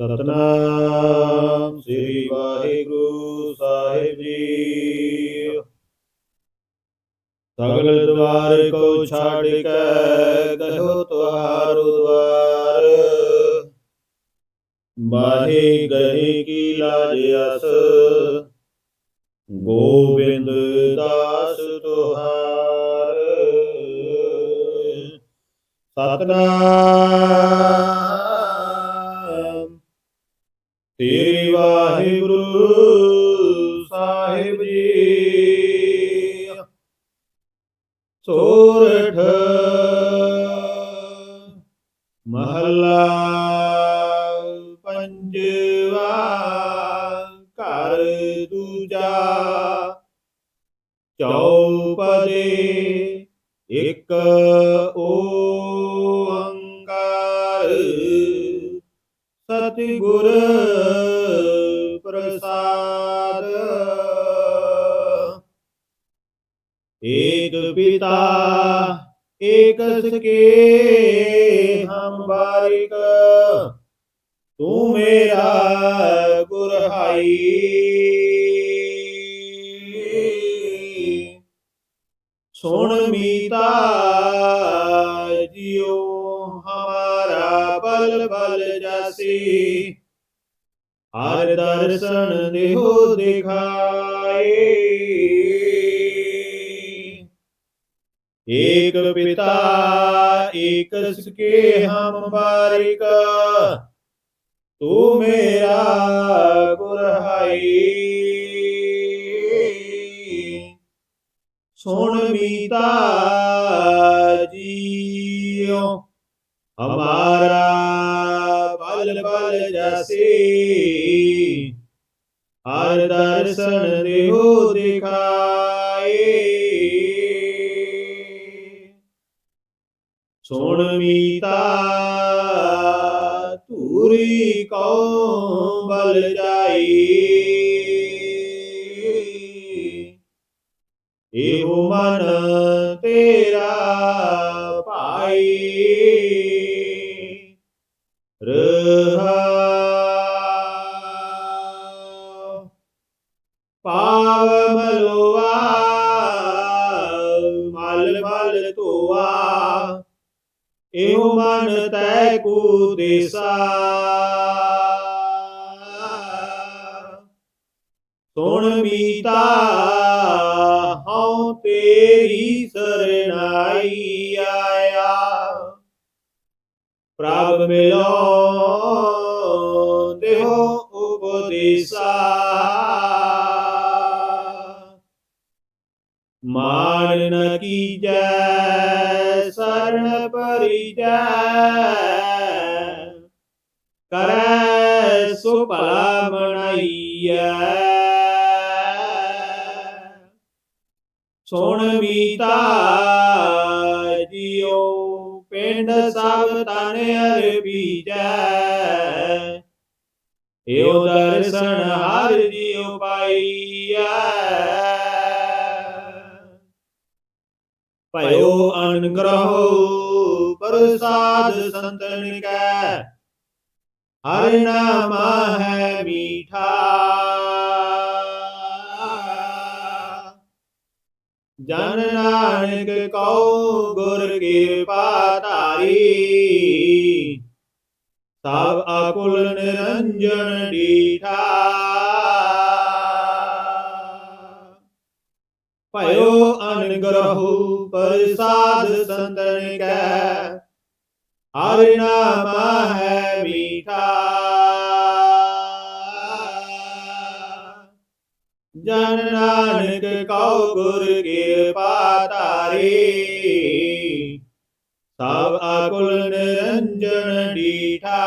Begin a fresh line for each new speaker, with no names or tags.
ਸਤਨਾਮ ਸ੍ਰੀ ਵਾਹਿਗੁਰੂ ਸਾਹਿਬ ਜੀ। ਸਗਲ ਦਵਾਰ ਕੋ ਛਾੜ ਕੇ ਗਇਓ ਤੁਹਾਰੂ ਦਵਾਰ। ਬਾਹੇ ਗਏ ਕੀ ਲਾਜ ਅਸ। ਗੋਬਿੰਦ ਦਾਸ ਤੁਹਾਰ। ਸਤਨਾਮ। ਸੋਰਠ ਮਹੱਲਾ ਪੰਜਵਾ ਘਰ ਦੂਜਾ। ਚੌਪਦੇ ਇੱਕ ਓੰਕਾਰ। ਸਤਿਗੁਰ ਪ੍ਰਸਾਦ। ਏਕ ਪਿਤਾ, ਏਕ ਸਕੇ ਹਮ ਬਾਰਿਕ ਤੂੰ ਮੇਰਾ ਗੁਰਹਾਈ ਸੁਣ ਮੀਤਾ ਜਿਉ ਹਮਾਰਾ ਬਲ ਬਲ ਜਾਸੀ, ਹਰ ਦਰਸ਼ਨ ਦੇਹੋ ਦਿਖਾਏ। ਏਕ ਪਿਤਾ, ਏਕ ਸਕੇ ਹਮ ਬਾਰਿਕ ਤੂੰ ਮੇਰਾ ਗੁਰਹਾਈ। ਸੁਣ ਮੀਤਾ ਜੀਓ, ਹਮਾਰਾ ਬਲ ਬਲ ਜਾਸੀ। ਹਰ ਦਰਸ਼ਨ ਦੇਹੋ ਦਿਖਾਏ। ਸੁਣ ਮੀਤਾ, ਧੂਰੀ ਕਉ ਬਲ ਜਾਈ। ਇਹੋ ਮਨ ਤੇਰਾ ਭਾਈ। ਰਹਾ ਪਾਵ ਮਲੋਆ, ਮਲ ਮਲ ਧੋਆ। ਇਹੋ ਮਨ ਤੈ ਕੂ ਦੇਸਾ। ਸੁਣ ਮੀਤਾ ਹਉ ਤੇਰੀ ਸਰਣਾਈ ਆਇਆ। ਪ੍ਰਭ ਮਿਲੋ ਦੇਹੋ ਉਪਦੇਸਾ। ਮਾਨ ਕੀਜੈ ਪਰਿਜੈ ਕਰੈ ਸੋ ਭਲਾ ਮਣਾਈਐ ਸੁਣ ਮੀਤਾ ਜਿਉ, ਪਿੰਡ ਸਭ ਤਨ ਹਰ ਬੀਜੈ। ਏਉ ਦਰਸ਼ਨ ਹਰ ਜਿਉ ਪਾਈਐ ਭਇਓ ਅਨਗ੍ਰਹੋ ਪ੍ਰਸਾਦ ਸੰਤਨ ਕੈ। ਹਰਿ ਨਾਮ ਹੈ ਮੀਠਾ। ਜਨ ਨਾਨਕ ਕਉ ਗੁਰ ਕਿਰਪਾ ਧਾਰੀ। ਸਭ ਆਕੁਲ ਨਿਰੰਜਨ ਡੀਠਾ। ਭਇਓ ਅਨਗ੍ਰਹੂ ਪ੍ਰਸਾਦ ਸੰਤਨ ਕੈ ਹਰਿ ਨਾਮ ਹੈ ਮੀਠਾ। ਜਨ ਨਾਨਕ ਕਉ ਗੁਰ ਕਿਰਪਾ ਧਾਰੀ, ਸਭ ਆਕੁਲ ਨਿਰੰਜਨ ਡੀਠਾ।